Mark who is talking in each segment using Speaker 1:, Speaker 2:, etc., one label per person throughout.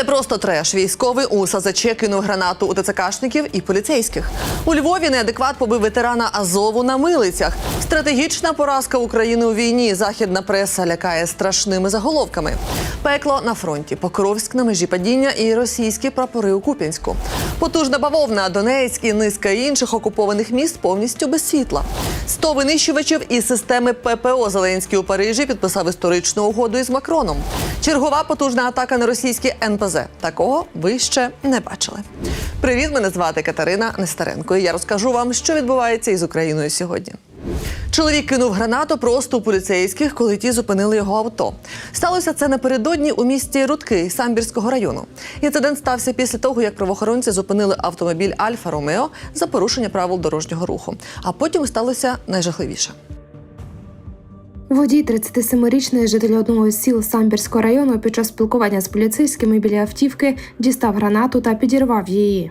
Speaker 1: Це просто треш. Військовий у САЗЧ кинув гранату у ТЦКшників і поліцейських. У Львові неадекват побив ветерана Азову на милицях. Стратегічна поразка України у війні. Західна преса лякає страшними заголовками. Пекло на фронті, Покровськ на межі падіння і російські прапори у Куп'янську. Потужна бавовна, Донецьк і низка інших окупованих міст повністю без світла. 100 винищувачів із системи ППО Зеленський у Парижі підписав історичну угоду із Макроном. Чергова потужна атака на російські НПЗ. Такого ви ще не бачили. Привіт, мене звати Катерина Нестеренко. І я розкажу вам, що відбувається із Україною сьогодні. Чоловік кинув гранату просто у поліцейських, коли ті зупинили його авто. Сталося це напередодні у місті Рудки Самбірського району. Інцидент стався після того, як правоохоронці зупинили автомобіль Альфа Ромео за порушення правил дорожнього руху. А потім сталося найжахливіше.
Speaker 2: Водій 37-річний житель одного з сіл Самбірського району під час спілкування з поліцейськими біля автівки дістав гранату та підірвав її.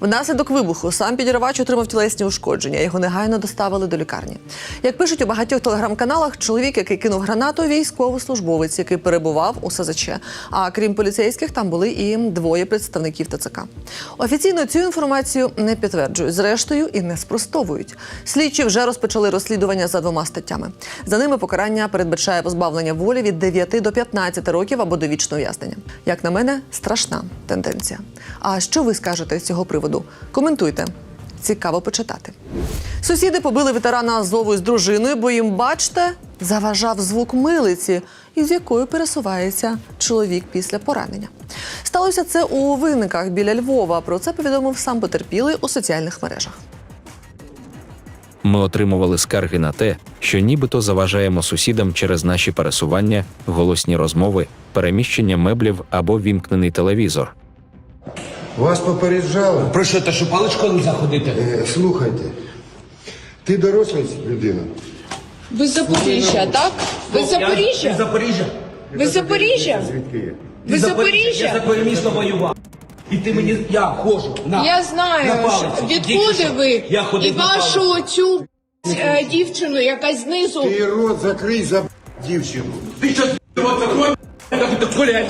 Speaker 1: Внаслідок вибуху сам підірвач отримав тілесні ушкодження. Його негайно доставили до лікарні. Як пишуть у багатьох телеграм-каналах, чоловік, який кинув гранату, військовослужбовець, який перебував у СЗЧ. А крім поліцейських, там були і двоє представників ТЦК. Офіційно цю інформацію не підтверджують. Зрештою, і не спростовують. Слідчі вже розпочали розслідування за двома статтями. За ними покарання передбачає позбавлення волі від 9 до 15 років або довічне ув'язнення. Як на мене, страшна тенденція. А що ви скажете з цього приводу? Коментуйте. Цікаво почитати. Сусіди побили ветерана Азову з дружиною, бо їм, бачте, заважав звук милиці, із якою пересувається чоловік після поранення. Сталося це у винниках біля Львова. Про це повідомив сам потерпілий у соціальних мережах.
Speaker 3: Ми отримували скарги на те, що нібито заважаємо сусідам через наші пересування, голосні розмови, переміщення меблів або вімкнений телевізор.
Speaker 4: Вас попереджали?
Speaker 5: Про що та що паличкою заходити?
Speaker 4: Е, слухайте, ти доросла людина.
Speaker 6: Ви з Запоріжжя, так? Ви з
Speaker 5: Я з
Speaker 6: Запоріжжя?
Speaker 5: Запоріжжя.
Speaker 6: Ви з Запоріжжя?
Speaker 4: Звідки є?
Speaker 6: Ви з
Speaker 5: Я
Speaker 6: Запоріжжя?
Speaker 5: за твоє місто воював. І ти мені, я ходжу. На,
Speaker 6: Я
Speaker 5: на
Speaker 6: знаю,
Speaker 5: палиці.
Speaker 6: що-
Speaker 5: Тільки
Speaker 6: відкуди
Speaker 5: що.
Speaker 6: ви
Speaker 5: Я
Speaker 6: і
Speaker 5: ходив на
Speaker 6: вашу
Speaker 5: палиці.
Speaker 6: цю е, дівчину, яка знизу.
Speaker 4: Ти рот закрий за дівчину.
Speaker 5: Ти що, рот закрой? Гуляй.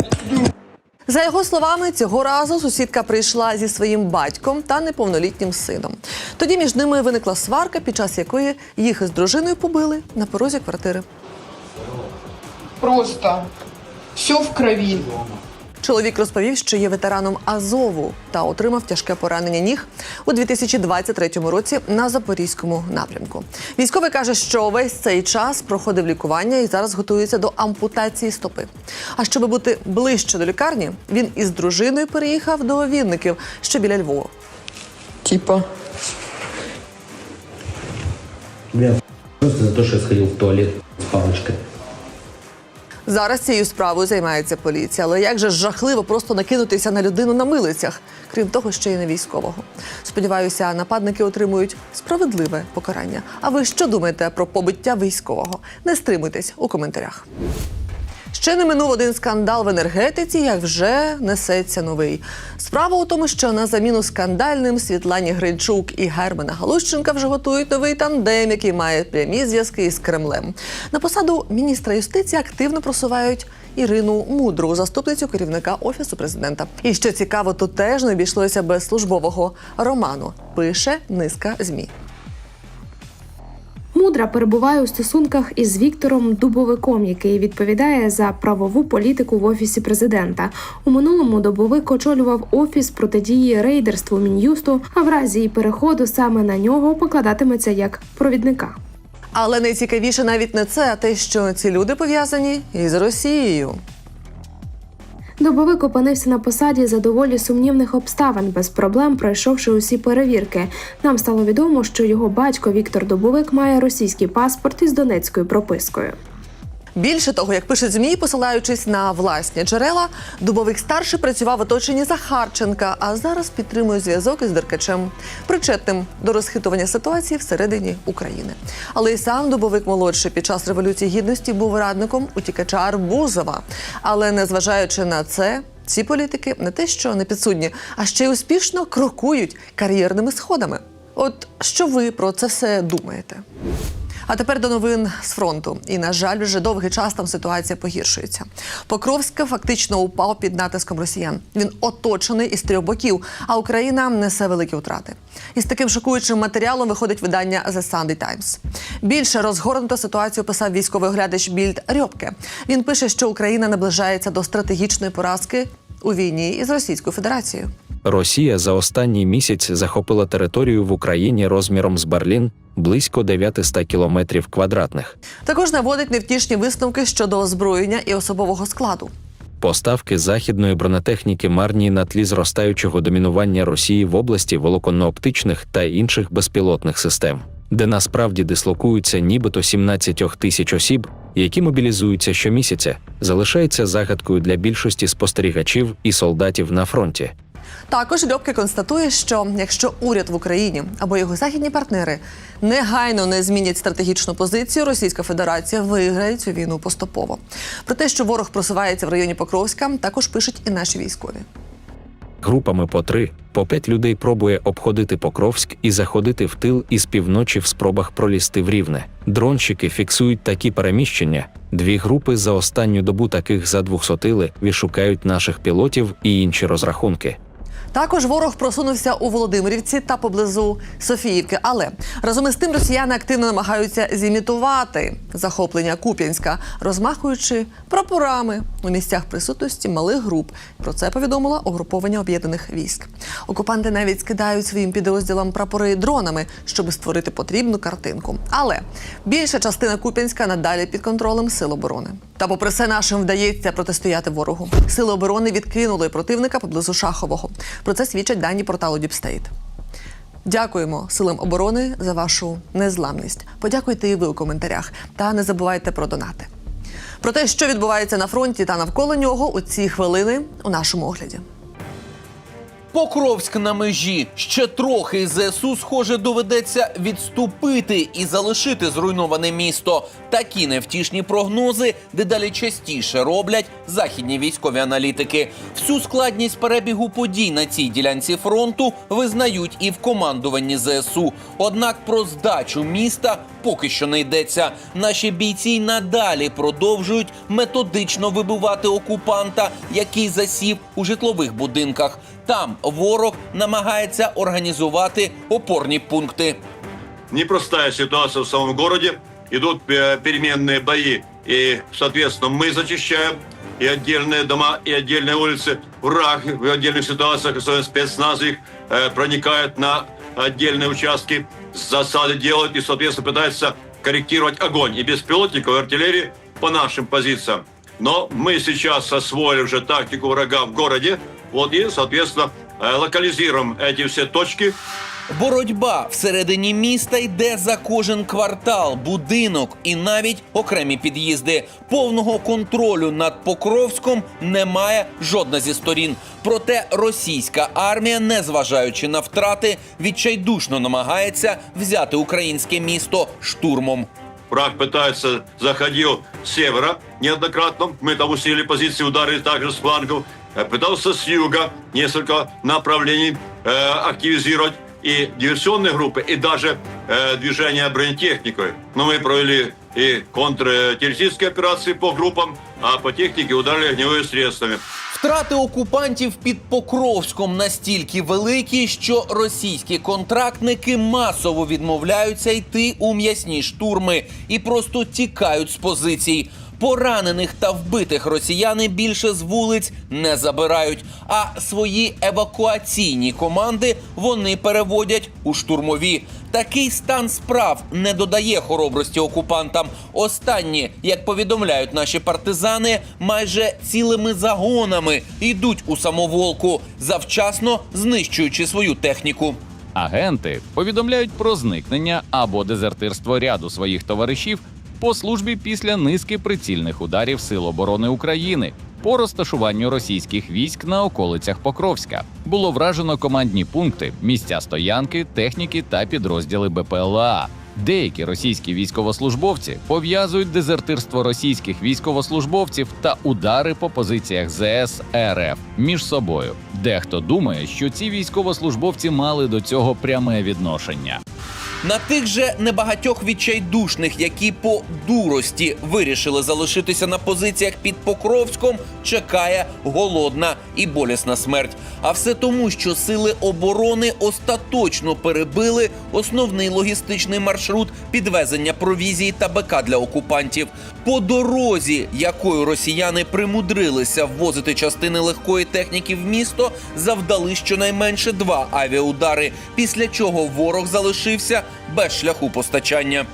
Speaker 1: За його словами, цього разу сусідка прийшла зі своїм батьком та неповнолітнім сином. Тоді між ними виникла сварка, під час якої їх із дружиною побили на порозі квартири.
Speaker 6: Просто все в крові.
Speaker 1: Чоловік розповів, що є ветераном Азову та отримав тяжке поранення ніг у 2023 році на запорізькому напрямку. Військовий каже, що весь цей час проходив лікування і зараз готується до ампутації стопи. А щоб бути ближче до лікарні, він із дружиною переїхав до Вінників, що біля Львова.
Speaker 6: Типа.
Speaker 7: Бля, просто за то, что я сходил в туалет с палочкой.
Speaker 1: Зараз цією справою займається поліція. Але як же жахливо просто накинутися на людину на милицях, крім того, ще й на військового. Сподіваюся, нападники отримують справедливе покарання. А ви що думаєте про побиття військового? Не стримуйтесь у коментарях. Ще не минув один скандал в енергетиці, як вже несеться новий. Справа у тому, що на заміну скандальним Світлані Гринчук і Германа Галущенка вже готують новий тандем, який має прямі зв'язки із Кремлем. На посаду міністра юстиції активно просувають. Ірину Мудру, заступницю керівника офісу президента. І що цікаво, тут теж не обійшлося без службового роману. Пише низка змі.
Speaker 2: Мудра перебуває у стосунках із Віктором Дубовиком, який відповідає за правову політику в офісі президента. У минулому Дубовик очолював офіс протидії рейдерству мін'юсту, а в разі її переходу саме на нього покладатиметься як провідника.
Speaker 1: Але найцікавіше навіть не це, а те, що ці люди пов'язані із Росією.
Speaker 2: Добовик опинився на посаді за доволі сумнівних обставин, без проблем пройшовши усі перевірки. Нам стало відомо, що його батько Віктор Добовик має російський паспорт із донецькою пропискою.
Speaker 1: Більше того, як пише ЗМІ, посилаючись на власні джерела, Дубовик старший працював в оточенні Захарченка, а зараз підтримує зв'язок із Деркачем, причетним до розхитування ситуації всередині України. Але й сам Дубовик молодший під час революції гідності був радником утікача Арбузова. Але незважаючи на це, ці політики не те, що не підсудні, а ще й успішно крокують кар'єрними сходами. От що ви про це все думаєте? А тепер до новин з фронту. І на жаль, вже довгий час там ситуація погіршується. Покровськ фактично упав під натиском росіян. Він оточений із трьох боків, а Україна несе великі втрати. Із таким шокуючим матеріалом виходить видання The Sunday Times. Більше розгорнуто ситуацію писав військовий оглядач Більд Рьопке. Він пише, що Україна наближається до стратегічної поразки у війні із Російською Федерацією.
Speaker 3: Росія за останній місяць захопила територію в Україні розміром з Берлін близько 900 кілометрів квадратних.
Speaker 1: Також наводить невтішні висновки щодо озброєння і особового складу.
Speaker 3: Поставки західної бронетехніки марні на тлі зростаючого домінування Росії в області волоконно-оптичних та інших безпілотних систем, де насправді дислокуються нібито 17 тисяч осіб, які мобілізуються щомісяця, залишається загадкою для більшості спостерігачів і солдатів на фронті.
Speaker 1: Також Льопки констатує, що якщо уряд в Україні або його західні партнери негайно не змінять стратегічну позицію, Російська Федерація виграє цю війну поступово. Про те, що ворог просувається в районі Покровська, також пишуть і наші військові.
Speaker 3: Групами по три, по п'ять людей пробує обходити Покровськ і заходити в тил із півночі в спробах пролізти в рівне. Дронщики фіксують такі переміщення. Дві групи за останню добу таких задвухсотили відшукають наших пілотів і інші розрахунки.
Speaker 1: Також ворог просунувся у Володимирівці та поблизу Софіївки. Але разом із тим росіяни активно намагаються зімітувати захоплення Куп'янська, розмахуючи прапорами у місцях присутності малих груп. Про це повідомило угруповання об'єднаних військ. Окупанти навіть скидають своїм підрозділам прапори дронами, щоб створити потрібну картинку. Але більша частина Куп'янська надалі під контролем сил оборони. Та попри все нашим вдається протистояти ворогу. Сили оборони відкинули противника поблизу Шахового. Про це свідчать дані порталу Діпстейт. Дякуємо силам оборони за вашу незламність. Подякуйте і ви у коментарях. Та не забувайте про донати. Про те, що відбувається на фронті та навколо нього у ці хвилини у нашому огляді.
Speaker 5: Покровськ на межі. Ще трохи ЗСУ, схоже, доведеться відступити і залишити зруйноване місто. Такі невтішні прогнози дедалі частіше роблять західні військові аналітики. Всю складність перебігу подій на цій ділянці фронту визнають і в командуванні ЗСУ. Однак про здачу міста поки що не йдеться. Наші бійці й надалі продовжують методично вибивати окупанта, який засів у житлових будинках. Там ворог намагається організувати опорні пункти.
Speaker 8: непростая ситуация в самом городе. Идут э, переменные бои. И, соответственно, мы зачищаем и отдельные дома, и отдельные улицы. Враг в отдельных ситуациях, особенно спецназ их, э, проникает на отдельные участки, засады делают и, соответственно, пытаются корректировать огонь и беспилотников, и артиллерии по нашим позициям. Но мы сейчас освоили уже тактику врага в городе, вот и, соответственно, э, локализируем эти все точки,
Speaker 5: Боротьба всередині міста йде за кожен квартал, будинок і навіть окремі під'їзди. Повного контролю над Покровськом немає жодна зі сторін. Проте російська армія, незважаючи на втрати, відчайдушно намагається взяти українське місто штурмом.
Speaker 8: Враг пытается, заходил с севера неоднократно. Мы там усилили позиции, ударили также с флангов. Э, Пытался с юга несколько направлений э, активизировать и диверсионные группы, и даже э, движение бронетехникой. Но мы провели и контртеррористические операции по группам, а по технике ударили огневыми средствами.
Speaker 5: Втрати окупантів під Покровськом настільки великі, що російські контрактники масово відмовляються йти у м'ясні штурми і просто тікають з позицій. Поранених та вбитих росіяни більше з вулиць не забирають, а свої евакуаційні команди вони переводять у штурмові. Такий стан справ не додає хоробрості окупантам. Останні, як повідомляють наші партизани, майже цілими загонами йдуть у самоволку, завчасно знищуючи свою техніку.
Speaker 9: Агенти повідомляють про зникнення або дезертирство ряду своїх товаришів по службі після низки прицільних ударів Сил оборони України по розташуванню російських військ на околицях Покровська. Було вражено командні пункти, місця стоянки, техніки та підрозділи БПЛА. Деякі російські військовослужбовці пов'язують дезертирство російських військовослужбовців та удари по позиціях ЗС РФ між собою. Дехто думає, що ці військовослужбовці мали до цього пряме відношення.
Speaker 5: На тих же небагатьох відчайдушних, які по дурості вирішили залишитися на позиціях під Покровськом, чекає голодна і болісна смерть. А все тому, що сили оборони остаточно перебили основний логістичний маршрут підвезення провізії та БК для окупантів. По дорозі, якою росіяни примудрилися ввозити частини легкої техніки в місто, завдали щонайменше два авіаудари, після чого ворог залишився без шляху постачання.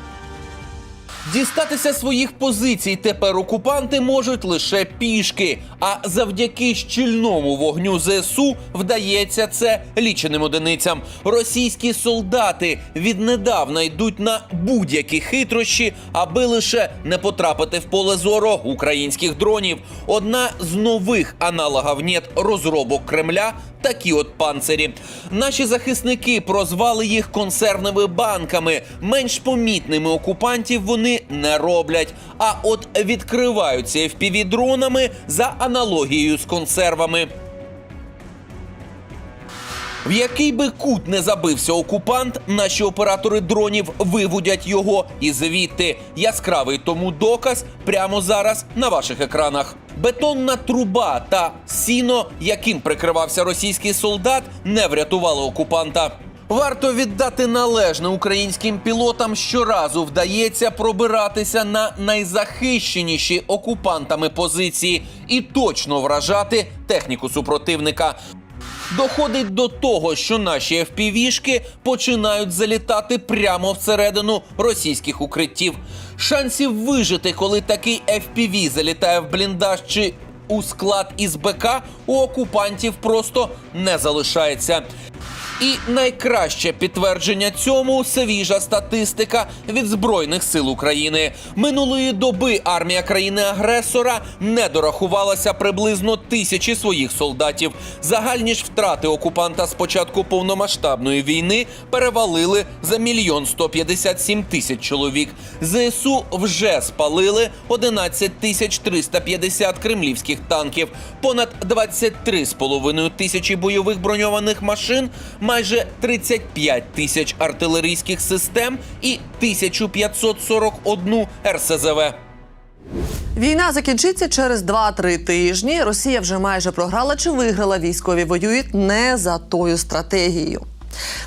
Speaker 5: Дістатися своїх позицій тепер окупанти можуть лише пішки. А завдяки щільному вогню ЗСУ вдається це ліченим одиницям. Російські солдати віднедавна йдуть на будь-які хитрощі, аби лише не потрапити в поле зору українських дронів. Одна з нових аналогів нет розробок Кремля такі от панцирі. Наші захисники прозвали їх консервними банками. Менш помітними окупантів вони не роблять. А от відкриваються FPV-дронами за аналогією з консервами. В який би кут не забився окупант, наші оператори дронів виводять його і звідти. Яскравий тому доказ прямо зараз на ваших екранах. Бетонна труба та сіно, яким прикривався російський солдат, не врятували окупанта. Варто віддати належне українським пілотам, щоразу вдається пробиратися на найзахищеніші окупантами позиції і точно вражати техніку супротивника. Доходить до того, що наші FPV-шки починають залітати прямо всередину російських укриттів. Шансів вижити, коли такий FPV залітає в бліндаж чи у склад із БК, у окупантів просто не залишається. І найкраще підтвердження цьому свіжа статистика від збройних сил України. Минулої доби армія країни-агресора не дорахувалася приблизно тисячі своїх солдатів. Загальні ж втрати окупанта з початку повномасштабної війни перевалили за мільйон 157 тисяч чоловік. ЗСУ вже спалили 11 тисяч 350 кремлівських танків, понад 23,5 тисячі бойових броньованих машин, майже 35 тисяч артилерійських систем і 1541 РСЗВ.
Speaker 1: Війна закінчиться через 2-3 тижні. Росія вже майже програла чи виграла. Військові воюють не за тою стратегією.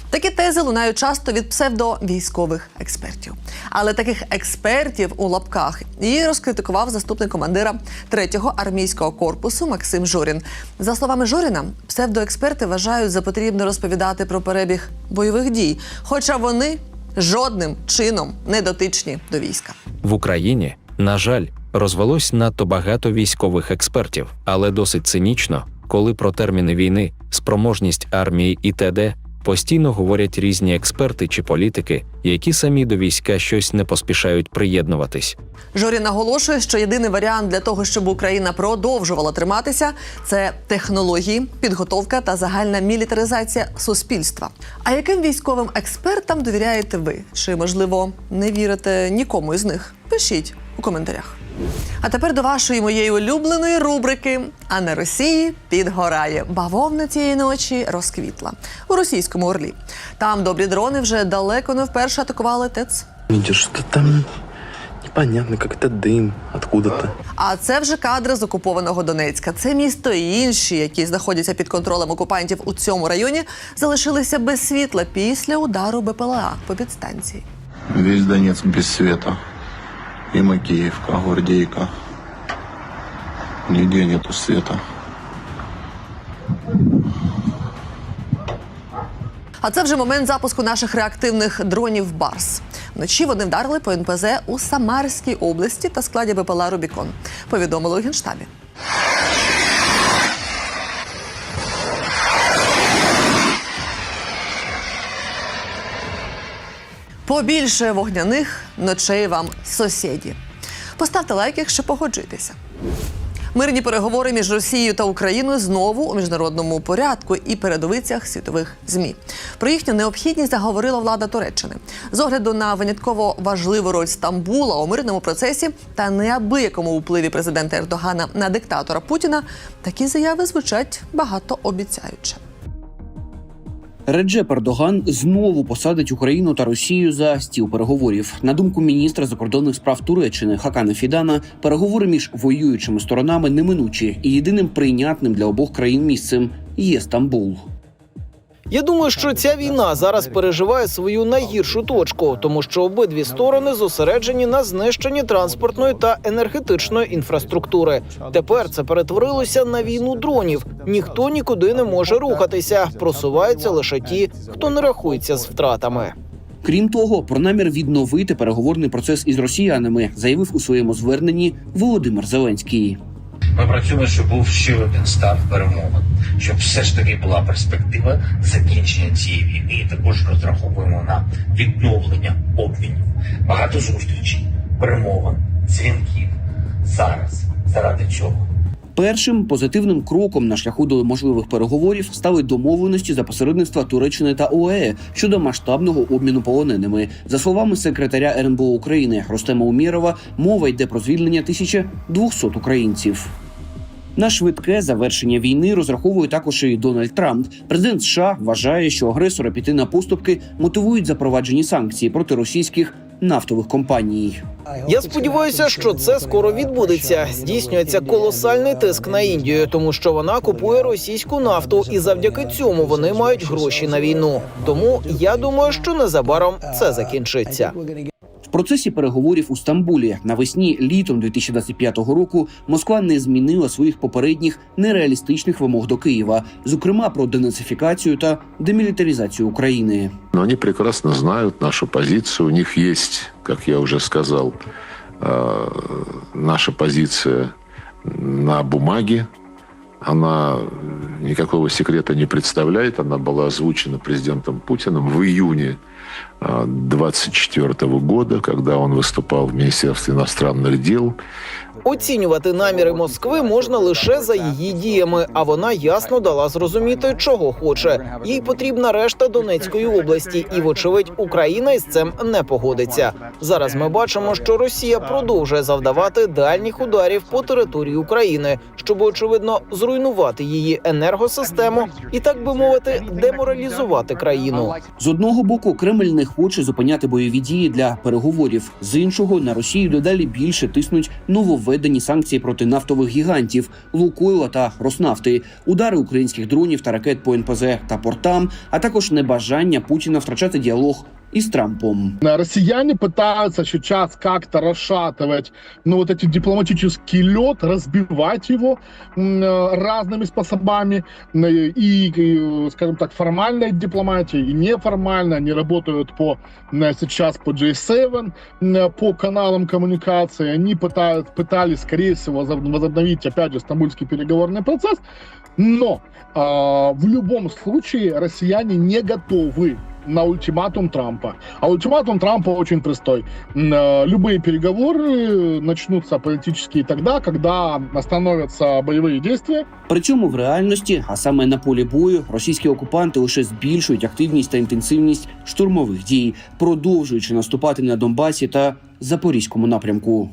Speaker 1: Такі тези лунають часто від псевдовійськових експертів. Але таких експертів у лапках і розкритикував заступник командира 3-го армійського корпусу Максим Жорін. За словами Жоріна, псевдоексперти вважають за потрібне розповідати про перебіг бойових дій, хоча вони жодним чином не дотичні до війська.
Speaker 3: В Україні, на жаль, розвелось надто багато військових експертів, але досить цинічно, коли про терміни війни, спроможність армії і т.д. постійно говорять різні експерти чи політики, які самі до війська щось не поспішають приєднуватись.
Speaker 1: Жорі наголошує, що єдиний варіант для того, щоб Україна продовжувала триматися, це технології, підготовка та загальна мілітаризація суспільства. А яким військовим експертам довіряєте ви? Чи можливо не вірите нікому із них? Пишіть у коментарях. А тепер до вашої моєї улюбленої рубрики А на Росії підгорає. Бавовна цієї ночі розквітла у російському орлі. Там добрі дрони вже далеко не вперше атакували ТЕЦ.
Speaker 10: Видишь, что там непонятно, как это дым откуда-то.
Speaker 1: А це вже кадри з окупованого Донецька. Це місто і інші, які знаходяться під контролем окупантів у цьому районі, залишилися без світла після удару БПЛА по підстанції.
Speaker 11: Весь Донецк без света. И Макеевка, Гордейка. Нигде нету света.
Speaker 1: А це вже момент запуску наших реактивних дронів Барс. Вночі вони вдарили по НПЗ у Самарській області та складі БПЛА Рубікон. Повідомили у генштабі. Побільше вогняних ночей вам сусіді. Поставте лайк, якщо погоджуєтеся. Мирні переговори між Росією та Україною знову у міжнародному порядку і передовицях світових змі. Про їхню необхідність заговорила влада Туреччини з огляду на винятково важливу роль Стамбула у мирному процесі та неабиякому впливі президента Ердогана на диктатора Путіна. Такі заяви звучать багатообіцяюче.
Speaker 12: Реджеп Ердоган знову посадить Україну та Росію за стіл переговорів. На думку міністра закордонних справ Туреччини Хакана Фідана, переговори між воюючими сторонами неминучі, і єдиним прийнятним для обох країн місцем є Стамбул.
Speaker 13: Я думаю, що ця війна зараз переживає свою найгіршу точку, тому що обидві сторони зосереджені на знищенні транспортної та енергетичної інфраструктури. Тепер це перетворилося на війну дронів. Ніхто нікуди не може рухатися. Просуваються лише ті, хто не рахується з втратами.
Speaker 12: Крім того, про намір відновити переговорний процес із росіянами заявив у своєму зверненні Володимир Зеленський.
Speaker 14: Ми працюємо, щоб був ще один старт перемовин, щоб все ж таки була перспектива закінчення цієї війни. І також розраховуємо на відновлення обмінів, багато зустрічей, перемовин, дзвінків зараз заради цього.
Speaker 12: Першим позитивним кроком на шляху до можливих переговорів стали домовленості за посередництва Туреччини та ОАЕ щодо масштабного обміну полоненими. За словами секретаря РНБО України Ростема Умєрова, мова йде про звільнення 1200 українців. На швидке завершення війни розраховує також і Дональд Трамп. Президент США вважає, що агресора піти на поступки мотивують запроваджені санкції проти російських нафтових компаній.
Speaker 13: Я сподіваюся, що це скоро відбудеться. Здійснюється колосальний тиск на Індію, тому що вона купує російську нафту, і завдяки цьому вони мають гроші на війну. Тому я думаю, що незабаром це закінчиться.
Speaker 12: В процесі переговорів у Стамбулі навесні літом 2025 року Москва не змінила своїх попередніх нереалістичних вимог до Києва, зокрема про денацифікацію та демілітаризацію України.
Speaker 11: Но они прекрасно знают нашу позицию. У них есть, как я уже сказал, э, наша позиция на бумаге. Она никакого секрета не представляет. Она была озвучена президентом Путиным в июне 2024 года, когда он выступал в Министерстве иностранных дел.
Speaker 13: Оцінювати наміри Москви можна лише за її діями, а вона ясно дала зрозуміти, чого хоче. Їй потрібна решта Донецької області, і, вочевидь, Україна із цим не погодиться. Зараз ми бачимо, що Росія продовжує завдавати дальніх ударів по території України, щоб очевидно зруйнувати її енергосистему і, так би мовити, деморалізувати країну.
Speaker 12: З одного боку, Кремль не хоче зупиняти бойові дії для переговорів. З іншого на Росію дедалі більше тиснуть нововведені санкції проти нафтових гігантів Лукойла та Роснафти, удари українських дронів та ракет по НПЗ та портам, а також небажання Путіна втрачати діалог із Трампом.
Speaker 4: Россияне пытаются сейчас как-то расшатывать, ну, вот эти дипломатический лед, разбивать его э, разными способами. М, И, и, скажем так, формальная дипломатия и неформальная. Они работают по, сейчас по J7, м, по каналам коммуникации. Они пытают, пытались, скорее всего, возоб- возобновить, опять же, стамбульский переговорный процесс. Но а, в любом случае россияне не готовы на ультиматум Трампа. А ультиматум Трампа очень простой. М, э, Любые переговоры начнутся политические тогда, когда остановятся боевые действия.
Speaker 12: При цьому в реальності, а саме на полі бою, російські окупанти лише збільшують активність та інтенсивність штурмових дій, продовжуючи наступати на Донбасі та Запорізькому напрямку.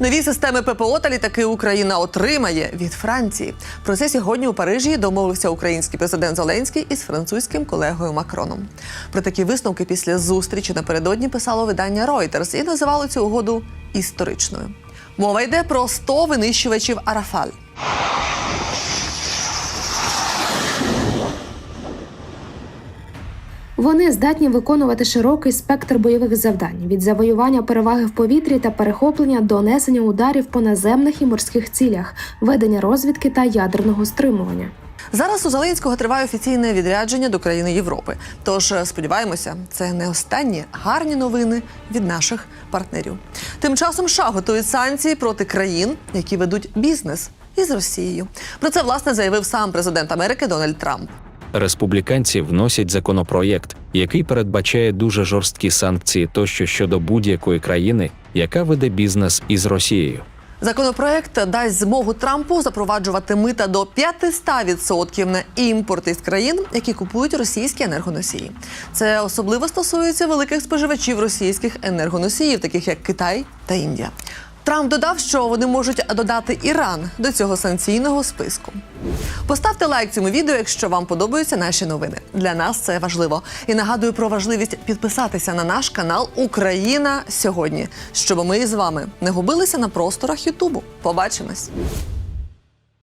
Speaker 1: Нові системи ППО та літаки Україна отримає від Франції. Про це сьогодні у Парижі домовився український президент Зеленський із французьким колегою Макроном. Про такі висновки після зустрічі напередодні писало видання Reuters і називало цю угоду історичною. Мова йде про 100 винищувачів Арафаль.
Speaker 2: Вони здатні виконувати широкий спектр бойових завдань від завоювання переваги в повітрі та перехоплення до несення ударів по наземних і морських цілях, ведення розвідки та ядерного стримування.
Speaker 1: Зараз у Зеленського триває офіційне відрядження до країни Європи. Тож сподіваємося, це не останні гарні новини від наших партнерів. Тим часом США готують санкції проти країн, які ведуть бізнес із Росією. Про це власне заявив сам президент Америки Дональд Трамп.
Speaker 3: Республіканці вносять законопроєкт, який передбачає дуже жорсткі санкції тощо щодо будь-якої країни, яка веде бізнес із Росією.
Speaker 1: Законопроект дасть змогу Трампу запроваджувати мита до 500% на імпорт із країн, які купують російські енергоносії. Це особливо стосується великих споживачів російських енергоносіїв, таких як Китай та Індія. Трамп додав, що вони можуть додати Іран до цього санкційного списку. Поставте лайк цьому відео, якщо вам подобаються наші новини. Для нас це важливо. І нагадую про важливість підписатися на наш канал Україна сьогодні, щоб ми з вами не губилися на просторах Ютубу. Побачимось!